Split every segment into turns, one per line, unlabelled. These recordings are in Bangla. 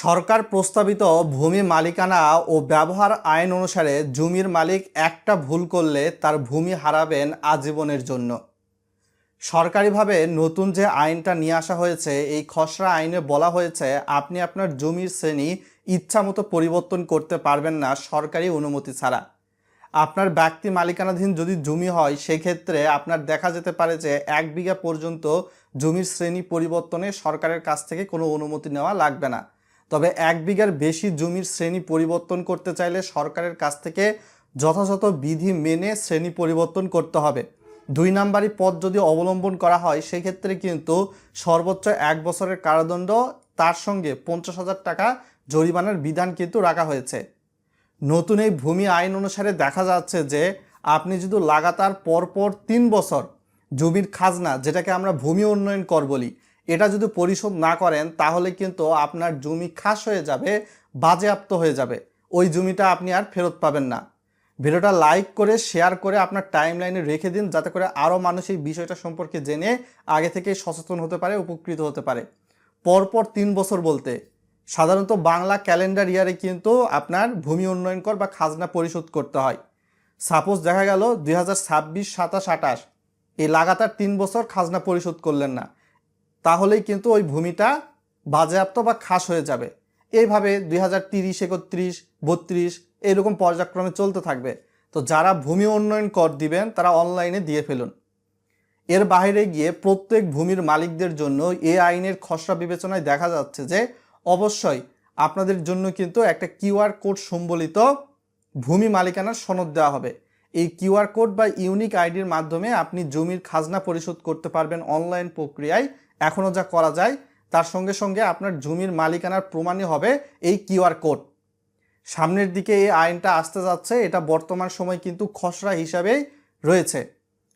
সরকার প্রস্তাবিত ভূমি মালিকানা ও ব্যবহার আইন অনুসারে জমির মালিক একটা ভুল করলে তার ভূমি হারাবেন আজীবনের জন্য। সরকারিভাবে নতুন যে আইনটা নিয়ে আসা হয়েছে, এই খসড়া আইনে বলা হয়েছে, আপনি আপনার জমির শ্রেণি ইচ্ছামতো পরিবর্তন করতে পারবেন না সরকারি অনুমতি ছাড়া। আপনার ব্যক্তি মালিকানাধীন যদি জমি হয়, সেক্ষেত্রে আপনার দেখা যেতে পারে যে এক বিঘা পর্যন্ত জমির শ্রেণি পরিবর্তনে সরকারের কাছ থেকে কোনো অনুমতি নেওয়া লাগবে না। তবে এক বিঘার বেশি জমির শ্রেণি পরিবর্তন করতে চাইলে সরকারের কাছ থেকে যথাযথ বিধি মেনে শ্রেণি পরিবর্তন করতে হবে। দুই নাম্বারই পথ যদি অবলম্বন করা হয়, সেক্ষেত্রে কিন্তু সর্বোচ্চ এক বছরের কারাদণ্ড, তার সঙ্গে পঞ্চাশ হাজার টাকা জরিমানার বিধান কিন্তু রাখা হয়েছে। নতুন এই ভূমি আইন অনুসারে দেখা যাচ্ছে যে, আপনি যদি লাগাতার পরপর তিন বছর জমির খাজনা, যেটাকে আমরা ভূমি উন্নয়ন কর বলি এটা যদি পরিশোধ না করেন, তাহলে কিন্তু আপনার জমি খাস হয়ে যাবে, বাজেয়াপ্ত হয়ে যাবে। ওই জমিটা আপনি আর ফেরত পাবেন না। ভিডিওটা লাইক করে, শেয়ার করে আপনার টাইম লাইনে রেখে দিন, যাতে করে আরও মানুষ এই বিষয়টা সম্পর্কে জেনে আগে থেকে সচেতন হতে পারে, উপকৃত হতে পারে। পরপর তিন বছর বলতে, সাধারণত বাংলা ক্যালেন্ডার ইয়ারে কিন্তু আপনার ভূমি উন্নয়ন কর বা খাজনা পরিশোধ করতে হয়। সাপোজ দেখা গেল দুই হাজার ছাব্বিশ, সাতাশ আটাশ এই লাগাতার তিন বছর খাজনা পরিশোধ করলেন না। তাহলেই কিন্তু ওই ভূমিটা বাজেয়াপ্ত বা খাস হয়ে যাবে। এইভাবে দুই হাজার তিরিশ, একত্রিশ, বত্রিশ এরকম পর্যায়ক্রমে চলতে থাকবে। তো যারা ভূমি উন্নয়ন কর দিবেন, তারা অনলাইনে দিয়ে ফেলুন। এর বাইরে গিয়ে প্রত্যেক ভূমির মালিকদের জন্য এ আইনের খসড়া বিবেচনায় দেখা যাচ্ছে যে, অবশ্যই আপনাদের জন্য কিন্তু একটা কিউআর কোড সম্বলিত ভূমি মালিকানার সনদ দেওয়া হবে। এই কিউআর কোড বা ইউনিক আইডির মাধ্যমে আপনি জমির খাজনা পরিশোধ করতে পারবেন অনলাইন প্রক্রিয়ায়। এখনও যা করা যায়, তার সঙ্গে সঙ্গে আপনার জমির মালিকানার প্রমাণই হবে এই কিউআর কোড। সামনের দিকে এই আইনটা আসতে যাচ্ছে, এটা বর্তমান সময় কিন্তু খসড়া হিসাবেই রয়েছে।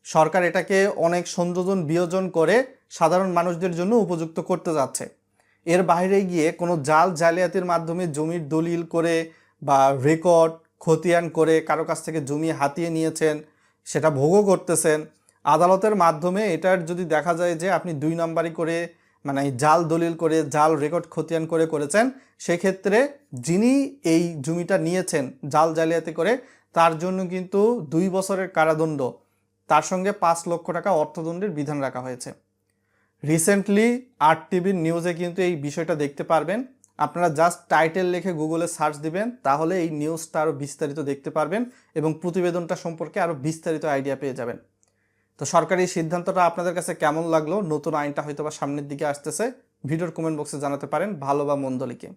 সরকার এটাকে অনেক সংযোজন বিয়োজন করে সাধারণ মানুষদের জন্য উপযুক্ত করতে যাচ্ছে। এর বাইরে গিয়ে কোনো জাল জালিয়াতির মাধ্যমে জমির দলিল করে বা রেকর্ড, খতিয়ান করে কারও কাছ থেকে জমি হাতিয়ে নিয়েছেন, সেটা ভোগও করতেছেন আদালতের মাধ্যমে এটার যদি দেখা যায় যে আপনি দুই নম্বরই করে মানে জাল দলিল করে, জাল রেকর্ড খতিয়ান করে করেছেন, সেক্ষেত্রে যিনি এই জমিটা নিয়েছেন জাল জালিয়াতি করে, তার জন্য কিন্তু দুই বছরের কারাদণ্ড। তার সঙ্গে পাঁচ লক্ষ টাকা অর্থদণ্ডের বিধান রাখা হয়েছে। রিসেন্টলি আট টিভির নিউজে কিন্তু এই বিষয়টা দেখতে পারবেন। আপনারা জাস্ট টাইটেল লিখে গুগলে সার্চ দিবেন, তাহলে এই নিউজটা আরও বিস্তারিত দেখতে পারবেন এবং প্রতিবেদনটা সম্পর্কে আরও বিস্তারিত আইডিয়া পেয়ে যাবেন। তো সরকারি সিদ্ধান্তটা আপনাদের কাছে কেমন লাগল? নতুন আইনটা হয়তো বা সামনের দিকে আসতেছে। ভিডিওর কমেন্ট বক্সে জানাতে পারেন ভালো বা মন্দ লিখে।